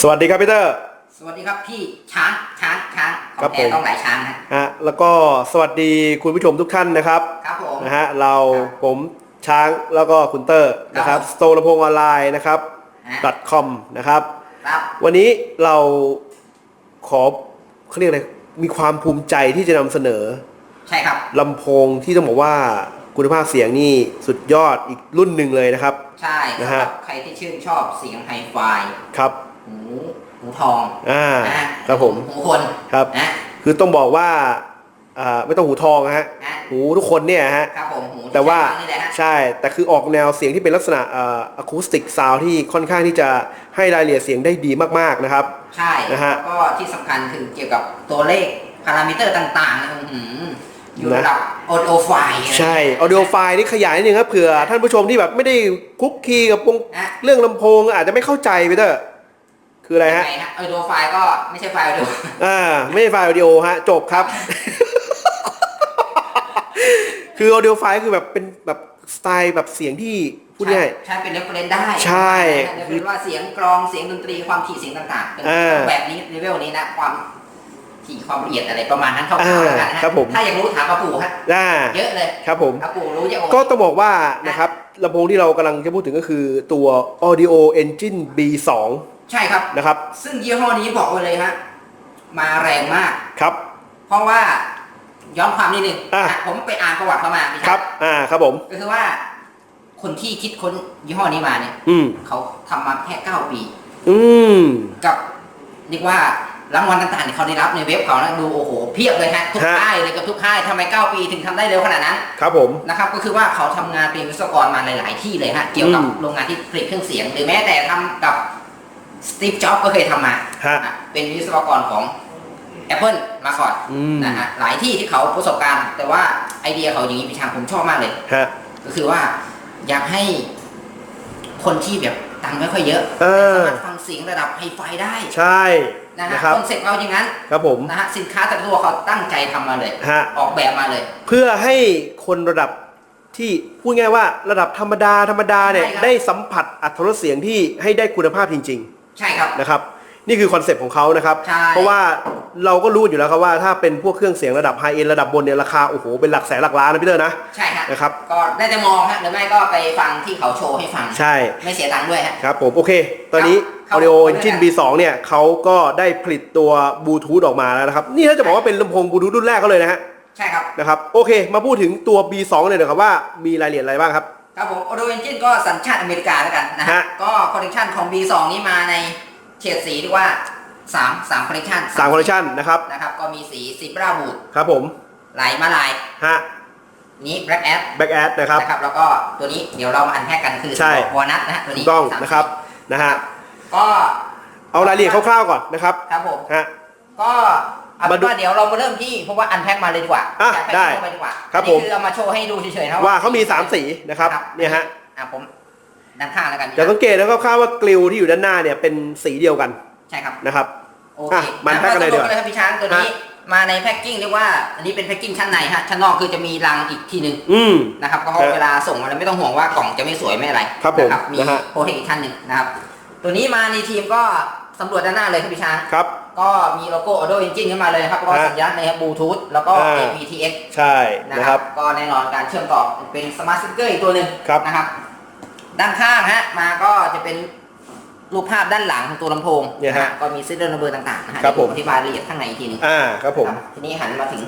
สวัสดีครับพีเตอร์ สวัสดีครับพี่ช้างช้างช้างขครัองบแท้ผมต้องหลายช้างนะ ฮะแล้วก็สวัสดีคุณผู้ชมทุกท่านนะครับครับผมนะฮะเราครับผมช้างแล้วก็คุณเตอร์นะครับครับสโตลำโพงออนไลน์นะครับ ฮะ .com นะครับ ครับ วันนี้เราขอเขาเรียกอะไรมีความภูมิใจที่จะนำเสนอใช่ครับลำโพงที่ต้องบอกว่าคุณภาพเสียงนี่สุดยอดอีกรุ่นหนึ่งเลยนะครับ ใช่นะสำหฮะรับใครที่ชื่นชอบเสียงไฮไฟครับ หูหูทองอ่านะครับผมหูคนครับนะคือต้องบอกว่าอ่าไม่ต้องหูทองนะฮะนะหูทุกคนเนี่ยฮะครับผมหูที่แต่ว่าใช้ฟังนี่แหละฮะใช่แต่คือออกแนวเสียงที่เป็นลักษณะอะคูสติกซาวที่ค่อนข้างที่จะให้รายละเอียดเสียงได้ดีมากๆนะครับ ใช่นะฮะแล้วก็ที่สำคัญคือเกี่ยวกับตัวเลขพารามิเตอร์ต่างๆนะอื้อหืออยู่ระดับออดิโอไฟล์ใช่ audio file นี่ขยายนิดนึงครับเผื่อท่านผู้ชมที่แบบไม่ได้คลุกคลีกับวงนะเรื่องลำโพงอาจจะไม่เข้าใจไปเถอะ คืออะไรฮะยังไงฮะออดิโอไฟล์ก็ไม่ใช่ไฟล์ออดิโออ่าไม่ใช่ไฟล์ audio ฮะ จบครับ คือ audio file คือแบบเป็นแบบสไตล์แบบเสียงที่พูดง่าย ใช่เป็นเรฟเฟรนได้ใช่เรฟเฟรนว่าเสียงกรองเสียงดนตรีความถี่เสียงต่าง ๆ เป็นอ่าแบบนี้เลเวลนี้นะความถี่ความละเอียดอะไรประมาณนั้นคร่าวอ่าๆแล้วกันนะครับผม ถ้าอยากรู้ถามอาปู่ฮะอ่าเยอะเลยครับผม อาปู่รู้เยอะก็ต้องบอกว่านะครับลำโพงที่เรากำลังจะพูดถึงก็คือตัว Audio Engine B2 ใช่ครับนะครับ ซึ่งยี่ห้อนี้บอกไว้เลยฮะมาแรงมาก ครับ เพราะว่าย้อนความนิดนึงอะนะผมไปอ่านประวัติเขามาพี่ครับ อ่า ครับผม ก็คือว่า คนที่คิดค้นยี่ห้อนี้มาเนี่ย อืม เขาทำมาแค่เก้าปี อืม กับเรียกว่ารางวัลต่างๆที่เขาได้รับในเว็บเขานะดูโอ้โหเพียบเลยฮะทุกฮะ ค่ายเลยกับทุกค่ายทำไม9ปีถึงทำได้เร็วขนาดนั้นครับผม นะครับก็คือว่าเขาทำงานเป็นวิศวกรมาหลาย ๆ ที่เลยฮะเกี่ยวกับอืม โรงงานที่ผลิตเครื่องเสียง หรือแม้แต่ทำกับ สตีฟจ็อบก็เคยทำมาฮะอะเป็นวิศวกรของ Apple มาก่อนอืม นะฮะหลายที่ที่เขาประสบการณ์ แต่ว่าไอเดียเขาอย่างนี้พี่ชางผมชอบมากเลย ฮะ ก็คือว่าอยากให้คนที่แบบตังค์ไม่ค่อยเยอะเออ สามารถฟังเสียงระดับไฮไฟได้ใช่นะนะฮะครับ คอนเซ็ปต์เราอย่างนั้นครับผม นะฮะสินค้าแต่ละตัวเขาตั้งใจทำมาเลย ฮะ ออกแบบมาเลย เพื่อให้คนระดับที่พูดง่ายว่าระดับธรรมดาธรรมดาเนี่ยใช่ครับ ได้สัมผัสอัตรสเสียงที่ให้ได้คุณภาพจริง ใช่ครับๆนะครับ นี่คือคอนเซปต์ของเขานะครับ ใช่ เพราะว่าเราก็รู้อยู่แล้วครับว่าถ้าเป็นพวกเครื่องเสียงระดับไฮเอ็นระดับบนเนี่ยราคาโอ้โหเป็นหลักแสนหลักล้านนะพี่เตอร์นะ ใช่ฮะนะครับ ก็ได้แต่มองฮะหรือไม่ก็ไปฟังที่เขาโชว์ให้ฟัง ใช่ ไม่เสียตังค์ด้วยฮะ ครับผมโอเค ตอนนี้ ครับ Audio ครับ Engine B2 เนี่ยเขาก็ได้ผลิตตัวบลูทูธออกมาแล้วนะครับ นี่ถ้าจะบอกว่าเป็นลำโพงบลูทูธรุ่นแรกเขาเลยนะฮะ ใช่ครับ นะครับ โอเค มาพูดถึงตัว B2 เลยนะครับว่ามีรายละเอียดอะไรบ้างครับ ครับผม Audio Engine ก็สัญชาติอเมริกาแล้วกันนะฮะ ฮะ ก็คอลเลคชันของ B2 นี้มาในเฉดสีเรียกว่า3 3คอลเลคชันสามคอลเลคชันนะครับนะครับ ก็มีสีสีบราวูดครับผมลายมาลาย ฮะนี้ Black Ash Back Ad นะครับ นะครับ แล้วก็ตัวนี้เดี๋ยวเรามาอันแพ็กกันคือใช่ วอนัทนะฮะตัวถูนี้กต้องสามนะครับสีนะฮะก็เอารายละเอียดคร่าวๆก่อนนะครับครับผม ฮะก็ เอาเป็มาดูนว่าเดี๋ยวเรามาเริ่มที่เพราะว่าอันแพ็กมาเลยดีกว่าอะจากแพ็คได้เข้าไปดีกว่าครับอันนี้ผมคือเอามาโชว์ให้ดูเฉยๆนะว่าเขามี 3 สีนะครับเนี่ยฮะอะผมด้านข้างแล้วกันจะสังเกตนะครับคร่าวๆว่ากลิวที่อยู่ด้านหน้าเนี่ยเป็นสีเดียวกันใช่ครับ นะครับ โอเคอะมันแพ็คกันเลยดีกว่าครับพี่ช้างตัวนี้มาในแพ็กกิ้งเรียกว่า อันนี้เป็นแพ็กกิ้งชั้นในฮะ ชั้นนอกคือจะมีรังอีกทีหนึ่งอืม นะครับ ก็ฮะเวลาส่งมาแล้วไม่ต้องห่วงว่ากล่องจะไม่สวยไม่อะไรครับผมนะมีนะฮะ โปรเทคอีกชั้นหนึ่งนะครับ ตัวนี้มาในทีมก็สำรวจด้านหน้าเลยครับพี่ช้าง ครับ ก็มีโลโก้ Audio Engine ขึ้นมาเลยนะครับแล้วก็ฮะสัญญาณในบลูทูธแล้วก็ อ่า aptX ใช่นะนะคครัรับ บ ก็แน่นอนการเชื่อมต่อเป็นสมาร์ทสติ๊กเกอร์อีกตัวหนึ่งครับ นะครับ ด้านข้างฮะมาก็จะเป็นรูปภาพด้านหลังของตัวลำโพงเนี่ยฮะนะก็มีซิดเดิลระเบิดต่างๆนะฮะครับผม เดี๋ยวอธิบายละเอียดข้างในอีกทีหนึงอ่าครับผม ครับทีนี้หันมาถึง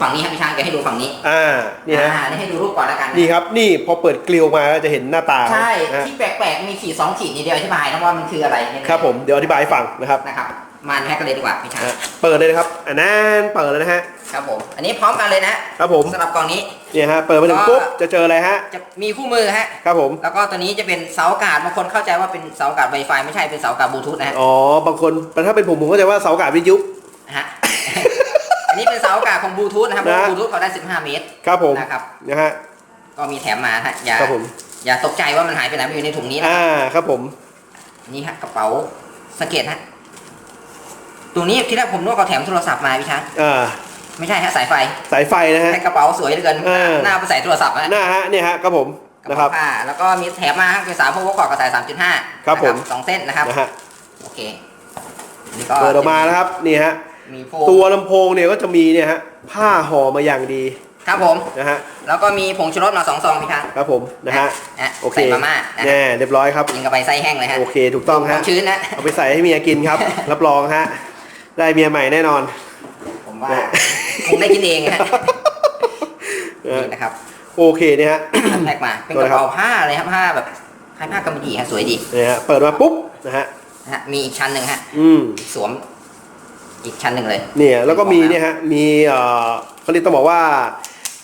ฝั่งนี้ครับพี่ช้างจะให้ดูฝั่งนี้อ่านี่ฮะอ่านี่ให้ดูรูปก่อนแล้วกันนะนี่ครับนี่พอเปิดกลิวมาก็จะเห็นหน้าตาใช่ นะฮะที่แปลกๆ มีขีดสองขีดนี่เดียวอธิบายนะว่ามันคืออะไรยังไงครับผมเดี๋ยวอธิบายให้ฟังนะครับ นะครับ มาแพ็กกันเลยดีกว่าพี่ช้างนะฮะเปิดเลยนะครับอันนั้นเปิดเลยนะฮะครับผมอันนี้พร้อมกันเลยนะครับผมสำหรับกล่องนี้เนี่ยฮะเปิดมาถึงก็ปุ๊บจะเจออะไรฮะจะมีคู่มือฮะครับผมแล้วก็ตัวนี้จะเป็นเสาอากาศบางคนเข้าใจว่าเป็นเสาอากาศ Wi-Fi ไม่ใช่เป็นเสาอากาศบลูทูธนะฮะอ๋อบางคนถ้าเป็นผมผมก็จะว่าเสาอากาศวิทยุนะฮะอันนี้เป็นเสาอากาศของบลูทูธนะครับเพนะราะบลูทูธเขาได้ 15 เมตรครับผมนะครับนะฮะก็มีแถมมาฮะอย่าครับผมอย่าตกใจว่ามันหายไปไหนมันอยู่ในถุงนี้นะอ่าครับผมนี่ฮะกระเป๋าสเก็ตฮะ ตัวนี้ที่แรกผมนึกว่าเขาแถมโทรศัพท์มาพี่ช้างอ่าไม่ใช่ฮะสายไฟสายไฟนะฮะแค่กระเป๋าสวยเหลือเกินเออหน้าไปใส่โทรศัพท์ฮะหน้าฮะเนี่ยฮะครับผมกระนะครับเป๋าผ้าแล้วก็มีแถมมาฮะคือสามพวกคอร์ดกับสาย3.5ครับผมนะสองเส้นนะครับนะฮะโอเคนี่ก็เปิดออกมานะครับนี่ฮะมีโฟตัวลำโพงเนี่ยก็จะมีเนี่ยฮะผ้าห่อมาอย่างดีครับผม นะฮะแล้วก็มีผงชูรสมาสองซองพี่ช้างครับผมนะฮะอะโอเคใส่มาม่านะแน่เรียบร้อยครับกินกับไปไส้แห้งเลยฮะโอเคถูกต้องคฮะวามชื้นนะ เอาไปใส่ให้เมียกินครับ รับรองฮะ ได้เมียใหม่แน่นอน ผมว่าแน่คงได้กินเองฮะเออนี่นะครับโอเคเนี่ยฮะแพ็กมาเป็นตัวกอะไรระครับเป๋าผ้าเลยครับผ้าแบบผ้าผ้ากำมะหยี่ฮะสวยดีเนี่ยฮะเปิดมาปุ๊บนะฮะนะฮะมีอีกชั้นหนึ่งฮะอืมสวมอีกชั้นหนึ่งเลยเนี่ยแล้วก็มีเนี่ยฮะมีเอ่อเขาเรียกต้องบอกว่า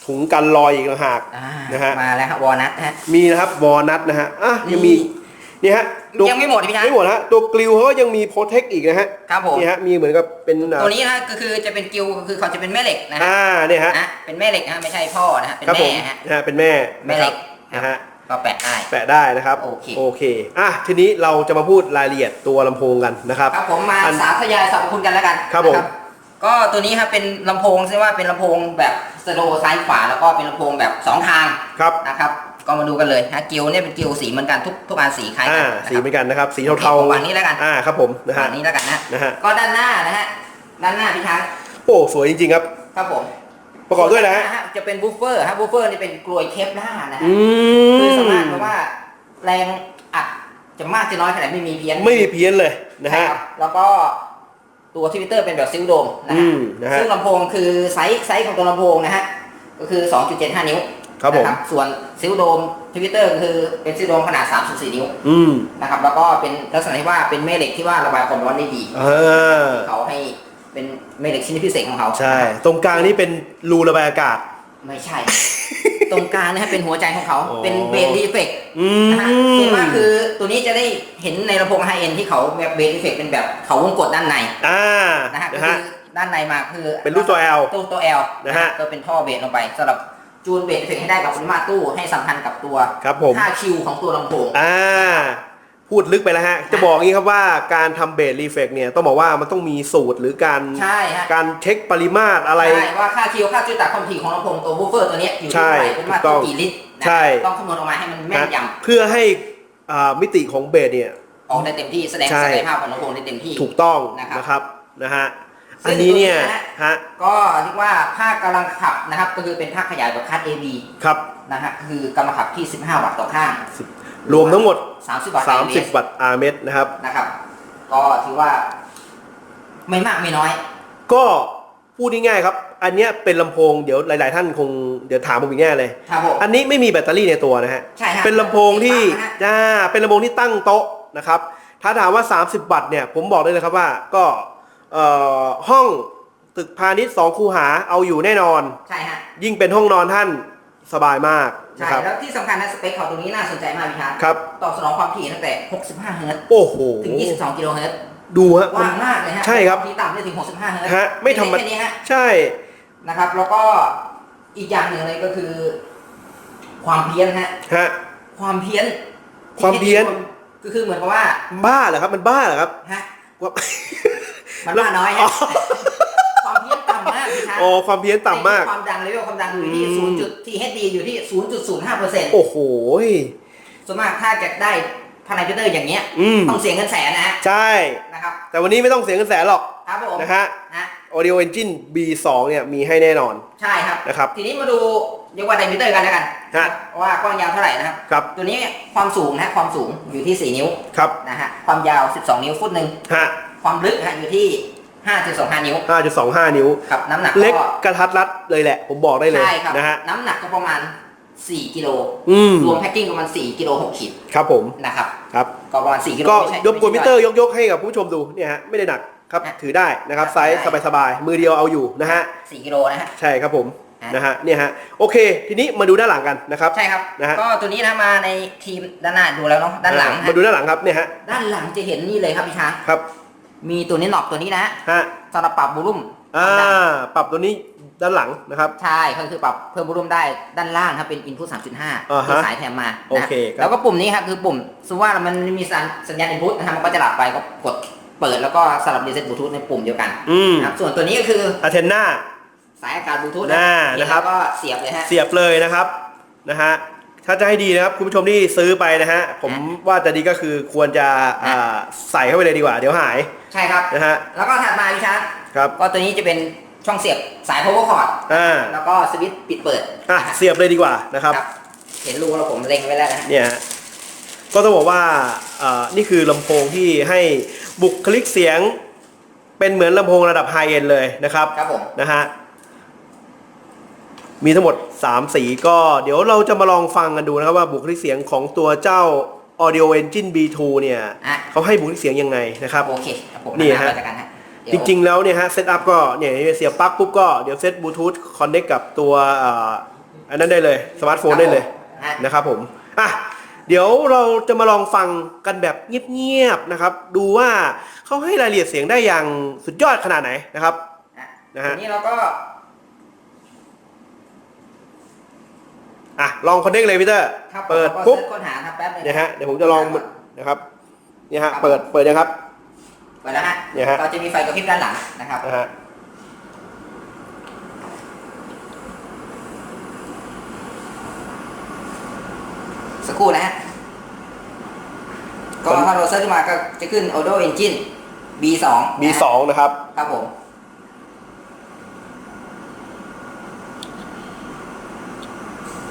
ถุงกันรอยอีกต่างหากอ่านะฮะมาแล้วฮะวอลนัทฮะมีนะครับวอลนัทนะฮะอะยังมี นี่นี่ฮะตัวยังไม่หมดพี่ช้างไม่หมดฮะตัวกลิวเขาก็ยังมีโปรเทคอีกนะฮะครับผมนี่ฮะมีเหมือนกับเป็นอะตัวนี้นะก็คือจะเป็นกิวคือเขาจะเป็นแม่เหล็กนะฮะอ่าเนี่ยฮะนะเป็นแม่เหล็กนะฮะไม่ใช่พ่อนะฮะเป็นครับผแม่มฮะนะฮะเป็นแม่แม่เหล็กนะฮะก็แปะได้ แปะได้นะครับ โอเค โอเค อะ ทีนี้เราจะมาพูดรายละเอียดตัวลำโพงกันนะครับ ครับผมมาอันสาธยายสรรพคุณกันแล้วกัน ครับผมนะก็ตัวนี้ครับเป็นลำโพงใช่ว่าเป็นลำโพงแบบ สโลซ้ายขวาแล้วก็เป็นลำโพงแบบสองทางครับ นะครับ ก็มาดูกันเลยฮะกิวเนี่ยเป็นกิวสีเหมือนกันทุกทุกอันสีคล้ายกัอ่านนะสีครับเหมือนกันนะครับ สีเทาผมวางนี้แล้วกันอ่าครับผมนะฮะวางนี้แล้วกันนะนะฮะ ก็ด้านหน้านะฮะด้านหน้าพี่ช้างโอ้สวยจริงๆครับ ครับผมประกอบด้วยนะฮะฮะจะเป็นบูฟเฟอร์ฮะบูฟเฟอร์นี่เป็นกลวยเคปหน้านะฮะ อืคือสามารถมเพราะว่าแรงอัดจะมากจะน้อยขนาดไม่มีเพี้ยนไม่มีเพี้ยนเลยนะใช่ฮะครับแล้วก็ ตัวทวิตเตอร์เป็นแบบซิลโดมนะอืฮะมนะฮะซึ่งลำโพงคือไซส์ไซส์ของตัวลำโพงนะฮะก็คือ 2.75 นิ้วครับผมนะส่วนซิลโดมทวิตเตอร์คือเป็นซิลโดมขนาด 3.4 นิ้วอืมนะครับแล้วก็เป็นลักษณะที่ว่าเป็นแม่เหล็กที่ว่าระบายความร้อนได้ดีอ่าเขาให้เป็นแม่เหล็กชนิดพิเศษของเขาใช่ ตรงกลางนี่เป็นรูระบายอากาศไม่ใช่ ตรงกลางนะฮะเป็นหัวใจของเขาอ๋อเป็นเบสรีเฟกอืมนะฮะส่วนมากคือตัวนี้จะได้เห็นในลำโพงไฮเอ็นที่เขาแบบเบสรีเฟกเป็นแบบเขาวงกดด้านในอ่านะฮะก็นะคืฮะ อด้านในมาคือเป็นรูปตัว L ตู้ตัว L นะฮะ ก็เป็นท่อเบสลงไปสำหรับจูนเบสเอฟเฟกต์ให้ได้กับปริมาตรตู้ให้สัมพันธ์กับตัว ครับผมค่าคิวของตัวลำโพง อ่า พูดลึกไปแล้วฮะ จะบอกงี้ครับว่าการทำเบสรีเฟกเนี่ยต้องบอกว่ามันต้องมีสูตรหรือการใช่ฮะ การเช็คปริมาตรอะไร ใช่ว่าค่าคิวค่าจุดตัดความถี่ของลำโพงตัวบูฟเฟอร์ตัวเนี้ยอยู่ใช่ที่เท่าไหร่ปริมาตรถูกต้ตู้องกี่ลิตรนะใช่ ต้องคำนวณออกมาให้มันแม่นยเพื่อให้อ่ามิติของเบสเนี่ยำออกได้เต็มที่แสดงใช่ ศักยภาพของลำโพงได้เต็มที่ ถูกต้องนะครับนะครับนะฮะซึ่อังนนี้เนี่ยตัวนี้นะ ฮะก็เรียกว่าภาคกำลังขับนะครับ ก็คือเป็นภาคขยายแบบคัด AB ครับนะฮะคือกำลังขับที่ 15 วัตต์ต่อข้าง รวมทั้งหมด 30วัตต์ 30 วัตต์อาร์เมตรนะครับ นะครับ ก็ถือว่า ไม่มากไม่น้อย ก็พูดง่ายๆครับ อันเนี้ยเป็นลำโพงเดี๋ยวหลาย ๆ ท่านคงเดี๋ยวถามผมอีกแง่เลย ครับผม อันนี้ไม่มีแบตเตอรี่ในตัวนะฮะ ใช่ฮะเป็นลำโพงที่นะฮะ อ่าเป็นลำโพงที่ตั้งโต๊ะนะครับ ถ้าถามว่า 30 วัตต์เนี่ย ผมบอกได้เลยครับว่า ก็เอ่อห้องตึกพาณิชย์2คูหาเอาอยู่แน่นอน ใช่ฮะ ยิ่งเป็นห้องนอนท่าน สบายมากใช่นะครับ แล้วที่สำคัญนะสเปคของตัวนี้น่าสนใจมากพี่ครับครับ ตอบสนองความถี่ตั้งแต่ 65 เฮิร์ตซ์โอ้โห ถึง 22 กิโลเฮิรตซ์ดูฮะมัว่านงมากเลยฮะใช่ครับที่ต่ำได้ถึง 65 เฮิร์ตซ์ฮะไม่ธรรมดา แค่นี้ฮะใช่ นะครับ แล้วก็อีกอย่างหนึ่งเลยก็คือ ความเพี้ยนฮะ ฮะ ความเพี้ยนความเพี้ยน ก็คือเหมือนกับว่าบ้าเหรอครับ มันบ้าเหรอครับฮะ ว่า มันว่าน้อยฮะ ความเพี้ยนต่ำ มากพี่ครับอ๋อความเพี้ยนต่ำมาก ความดังเลเวลความดังอยู่ที่อืมศูนย์จุดที่ HD อยู่ที่0.05เปอร์เซ็นต์โอ้โหส่วนมากถ้าจะได้พานาพิเตอร์อย่างเงี้ยอืมต้องเสียเงินแสนนะฮะใช่นะครับแต่วันนี้ไม่ต้องเสียเงินแสนหรอกครับผมนะฮะฮะ Audio Engine B2 เนี่ยมีให้แน่นอน ใช่ครับนะครับทีนี้มาดูเรียกว่าไดมิเตอร์กันแล้วกันฮะว่ากว้างยาวเท่าไหร่นะครับครับ ตัวนี้ความสูงนะฮะความสูงอยู่ที่ 4 นิ้วครับนะฮะความยาว 12 นิ้วฟุตหนึ่งฮะความลึกนะฮะอยู่ที่ 5.25 นิ้ว 5.25 นิ้ว ครับ น้ำหนักเล็กก็กระทัดรัดเลยแหละ ผมบอกได้เลยใช่ครับนะฮะน้ำหนักก็ประมาณ 4 กิโลอืมรวมแพ็คกิ้งประมาณ 4 กิโล6ขีดครับผมนะครับครับก็ประมาณ 4 กิโลก็ไม่ใช่ยกกดมิไใช่เตอร์ยกๆให้กับผู้ชมดูเนี่ยฮะไม่ได้หนักครับฮะถือได้นะครับครับไซส์ได้สบายๆมือเดียวเอาอยู่นะฮะ4กิโลนะฮะใช่ครับผมฮะนะฮะเนี่ยฮะโอเค ทีนี้มาดูด้านหลังกันนะครับใช่ครับนะฮะก็ตัวนี้นะมาในทีมด้านหน้าดูแล้วเนาะด้านหลังอ่ฮะมาดูด้านหลังครับเนี่ยฮะด้านหลังจะเห็นนี่เลยครับพี่ช้างครับ มีตัวนี้หนอกตัวนี้นะฮะฮะสำหรับปรับบูลุ่มอ่าปรับตัวนี้ด้านหลังนะครับ ใช่ก็คือปรับเพิ่มบูลุ่มได้ด้านล่างครับเป็น input 3.5อ่าฮะที่สายแถมมาโอเคครับแล้วก็ปุ่มนี้ครับคือปุ่มสมมติว่ามันมีสัญสัญญาณ input นะครับมันก็จะหลับไปก็กดเปิดแล้วก็สลับ reset bluetooth ในปุ่มเดียวกันอืมนะครับส่วนตัวนี้ก็คืออะเทนนาสายอากาศบลูทูธน่านะครับแล้วก็เสียบเลยฮะเสียบเลยนะครับนะฮะ ถ้าจะให้ดีนะครับคุณผู้ชมที่ซื้อไปนะฮะผมว่าจะดีก็คือควรจะอ่าใส่เข้าไปเลยดีกว่า เดี๋ยวหายใช่ครับ นะฮะ แล้วก็ถัดมาพี่ช้างครับก็ตัวนี้จะเป็นช่องเสียบสาย power cord อ่าแล้วก็สวิตช์ปิดเปิดอะนะฮะเสียบเลยดีกว่านะครับเห็นรูเราผมเล็งไว้แล้วนะฮะเนี่ยฮะก็ต้องบอกว่าอ่านี่คือลำโพงที่ให้บุคลิกเสียง เป็นเหมือนลำโพงระดับไฮเอ็นเลยนะครับครับผม นะฮะ มีทั้งหมด 3 สีก็เดี๋ยวเราจะมาลองฟังกันดูนะครับว่าบุคลิกเสียงของตัวเจ้า Audio Engine B2 เนี่ยอะ เขาให้บุคลิกเสียงยังไงนะครับ โอเคครับผมนี่ฮะจัดการฮะจริงๆ แล้วเนี่ยฮะเซตอัพก็เนี่ยเสียบปลั๊กปุ๊บก็เดี๋ยวเซตบลูทูธคอนเน c กับตัวอ่าอันนั้นได้เลยสมาร์ทโฟนได้เลยฮะนะครับผมอะเดี๋ยวเราจะมาลองฟังกันแบบเงียบๆนะครับ ดูว่าเขาให้รายละเอียดเสียงได้อย่างสุดยอดขนาดไหนนะครับ อะนะฮะ ทีนี้เราก็ อะลองคอนเน c เลยพี่เตอร์ครับเปิดเราก็ปุ๊บเสิร์ชค้นหาครับแป๊บนึงเนี่ยฮะเดี๋ยวผมจะลองนะครับเนี่ยฮะครับเปิดเปิดยังครับเปิดแล้วฮะเนี่ยฮะเราจะมีไฟกระพริบด้านหลังนะครับนะฮะสักครู่นะฮะก็ถ้าเราเซิร์ชขึ้นมาก็จะขึ้น Audio Engine B2 B2 นะครับ ครับผม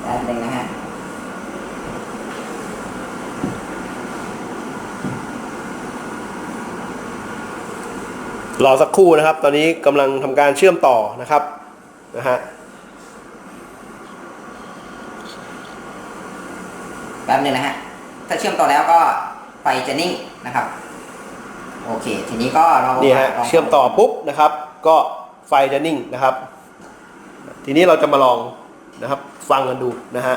แป๊บนึงนะฮะ รอสักครู่นะครับ ตอนนี้กำลังทำการเชื่อมต่อนะครับนะฮะแป๊บนึงนะฮะ ถ้าเชื่อมต่อแล้วก็ไฟจะนิ่งนะครับ โอเค ทีนี้ก็เรานี่ฮะลงเชื่อมต่อปุ๊บนะครับ ก็ไฟจะนิ่งนะครับ ทีนี้เราจะมาลองนะครับ ฟังกันดูนะฮะ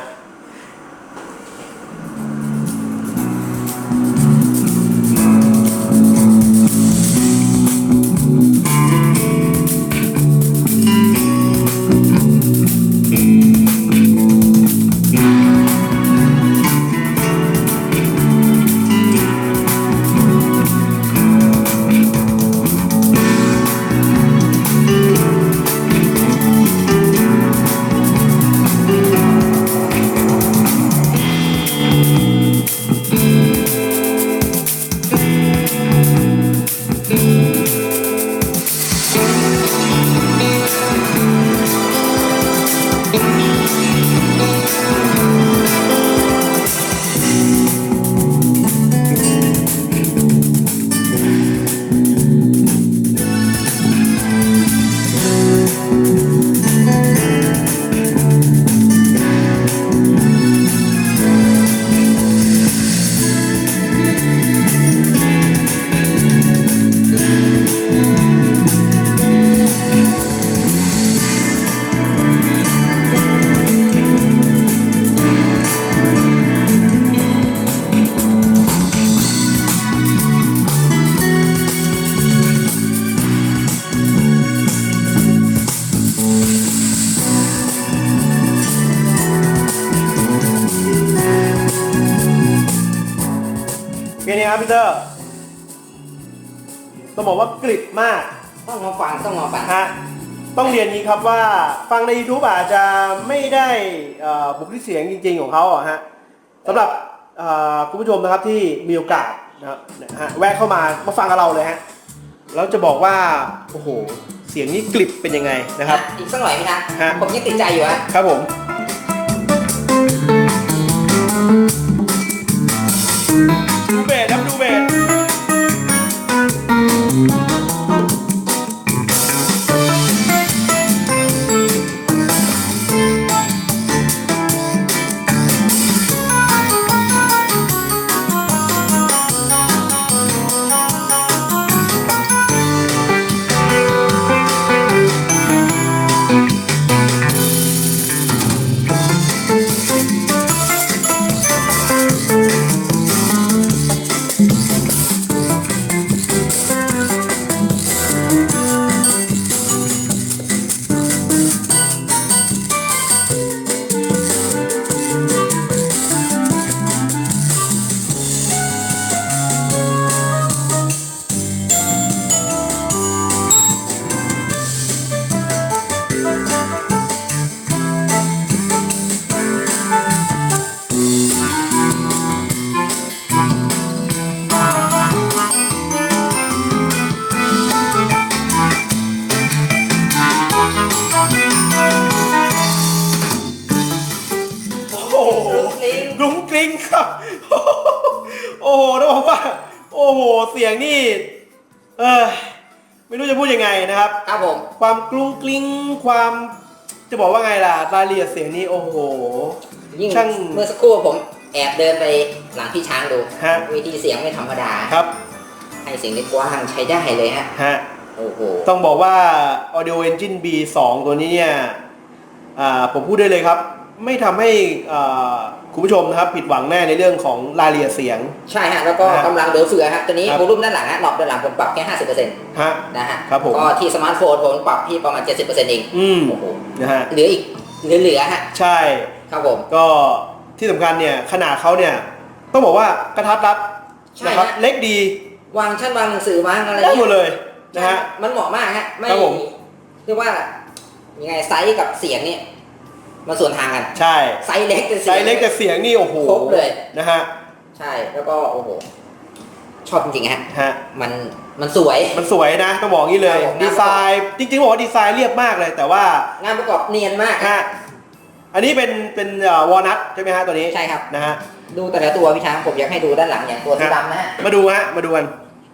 แค่นี้ครับพี่เตอร์ต้องบอกว่ากริบมากต้องมาฟังต้องมาฟังฮะต้องเรียนนี้ครับว่าฟังใน YouTube อาจจะไม่ได้เอ่อบุคลิกเสียงจริง ๆ ของเขาอะฮะสำหรับเอ่อคุณผู้ชมนะครับที่มีโอกาสนะครับนะฮะแวะเข้ามามาฟังกับเราเลยฮะแล้วจะบอกว่าโอ้โหเสียงนี้กริบเป็นยังไงนะครับ อีกสักหน่อยพี่นะฮะผมยังติดใจอยู่ฮะครับผม อ้โหต้องบอกว่า โอ้โห เสียงนี่ เออไม่รู้จะพูดยังไงนะครับ ครับผมความกรุ้งกลิ้งความจะบอกว่าไงล่ะรายละเอียดเสียงนี่โอ้โห ยิ่งช่างเมื่อสักครู่ผมแอบเดินไปหลังพี่ช้างดูฮะ วิธีเสียงไม่ธรรมดาครับให้เสียงได้กว้างใช้ได้เลยฮะ ฮะ โอ้โห ต้องบอกว่า Audio Engine B2 ตัวนี้เนี่ยอ่าผมพูดได้เลยครับ ไม่ทำให้อ่า คุณผู้ชมนะครับผิดหวังแน่ในเรื่องของรายละเอียดเสียง ใช่ฮะ แล้วก็นะฮะกำลังเหลือเฟือฮะตัวนี้ครับโวลุ่มด้านหลังฮะหลอบด้านหลังผมปรับแค่ 50%ฮะ นะฮะครับผม ก็ที่สมาร์ทโฟนผมปรับที่ประมาณ 70%เองอืมโอ้โหนะฮะเหลืออีกเหลือๆฮะใช่ ครับผม ก็ที่สำคัญเนี่ยขนาดเขาเนี่ยต้องบอกว่ากระทัดรัดใช่นะครับฮะ เล็กดีวางชั้นวางหนังสือวางอะไรได้หมเนี่ดยเลยนะฮะ มันเหมาะมากฮะไม่ครับผม เรียกว่ายังไงไซส์กับเสียงเนี่ย มันส่วนทางกัน ใช่ ไซส์เล็กแต่ไซเสียงส์เล็กแต่เสียงนี่โอ้โหครบเลยนะฮะใช่แล้วก็โอ้โหชอบจริงๆฮะฮะมันมันสวย มันสวยนะต้องบอกงี้เลยครับผมดีไซน์จริงๆบอกว่าดีไซน์เรียบมากเลยแต่ว่างานประกอบเนียนมากฮะอันนี้เป็นเป็นวอลนัทใช่ไหมฮะตัวนี้ใช่ครับนะฮะดูแต่ละตัวพี่ช้างผมอยากให้ดูด้านหลังอย่างตัวสีดำนะฮะมาดูฮะมาดูกัน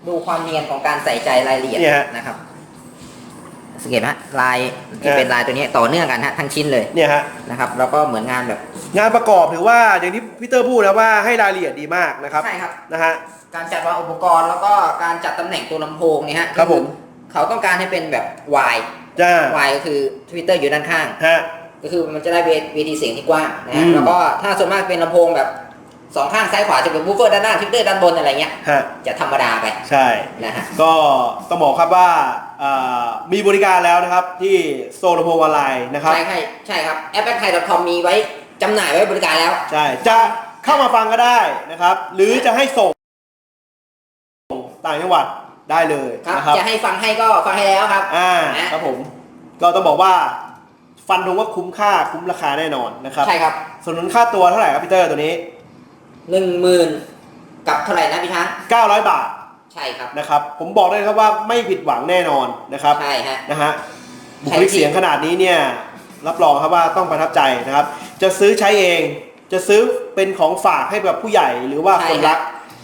ดูความเนียนของการใส่ใจรายละเอียดเนี่ยฮะนะครับ สังเกตไหมฮะลายที่เออเป็นลายตัวนี้ต่อเนื่องกันฮะทั้งชิ้นเลยเนี่ยฮะนะครับแล้วก็เหมือนงานแบบงานประกอบถือว่าอย่างที่พีเตอร์พูดนะว่าให้รายละเอียดดีมากนะครับใช่ครับนะฮะการจัดวางอุปกรณ์แล้วก็การจัดตำแหน่งตัวลำโพงเนี่ยฮะครับผมเขาต้องการให้เป็นแบบ Y จ้า Y ก็คือทวิตเตอร์อยู่ด้านข้างฮะก็คือมันจะได้เวทีเสียงที่กว้างนะอืฮะมแล้วก็ถ้าส่วนมากเป็นลำโพงแบบสองข้างซ้ายขวาจะเป็นบูฟเฟอร์ด้านหน้าทวิตเตอร์ด้านบนอะไรเงี้ยฮะจะธรรมดาไปใช่นะฮะก็ต้องบอกครับว่า อ่ามีบริการแล้วนะครับที่โซลโพออนไลน์นะครับ ใช่ใช่ใช่ครับ a p p l e t h a i c o m มีไว้จำหน่ายไว้บริการแล้ว ใช่ จะเข้ามาฟังก็ได้นะครับ หรือจะให้ส่งต่างจังหวัดได้เลยครับ นะครับจะให้ฟังให้ก็ฟังให้แล้วครับอ่านะ ครับผม ก็ต้องบอกว่าฟันธงว่าคุ้มค่าคุ้มราคาแน่นอนนะครับใช่ครับส่วนนนค่าตัวเท่าไหร่ครับพีเตอร์ตัวนี้ หนึ่งหมื่นกับเท่าไหร่นะพี่ช้าง900 บาท ใช่ครับนะครับ ผมบอกได้เลยครับว่าไม่ผิดหวังแน่นอนนะครับใช่ฮะนะฮะบุใช่คลิกจริงเสียงขนาดนี้เนี่ยรับรองครับว่าต้องประทับใจนะครับ จะซื้อใช้เองจะซื้อเป็นของฝากให้กับผู้ใหญ่หรือว่าคนรัก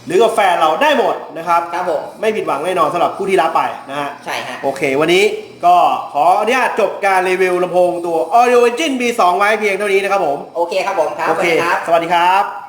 หรือกับแฟนเราได้หมดนะครับครับผมไม่ผิดหวังแน่นอนสำหรับผู้ที่รับไปนะฮะใช่ฮะโอเค วันนี้ก็ขออนุญาตจบการรีวิวลำโพงตัว Audio Engine B2 ไว้เพียงเท่านี้นะครับผม โอเคครับผมครับ โอสวัเคสดีครับ สวัสดีครับ